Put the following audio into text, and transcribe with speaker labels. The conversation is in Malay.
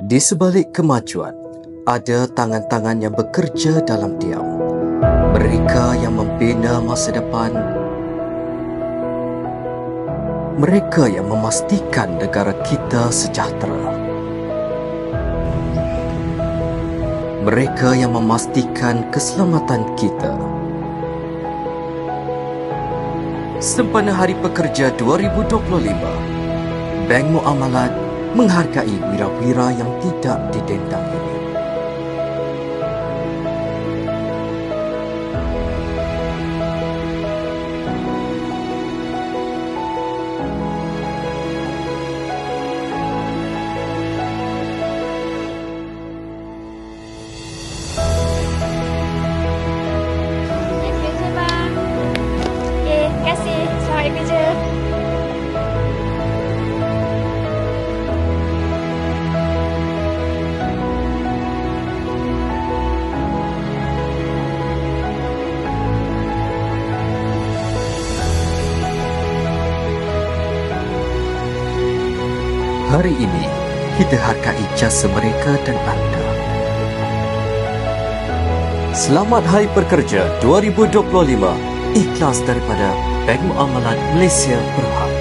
Speaker 1: Di sebalik kemajuan, ada tangan-tangan yang bekerja dalam diam. Mereka yang membina masa depan. Mereka yang memastikan negara kita sejahtera. Mereka yang memastikan keselamatan kita. Sempena Hari Pekerja 2025, Bank Muamalat menghargai wira-wira yang tidak didendang ini.
Speaker 2: Terima kasih. Selamat kerja.
Speaker 1: Hari ini, kita hargai jasa mereka dan anda. Selamat Hari Pekerja 2025. Ikhlas daripada Bank Muamalat Malaysia Berhad.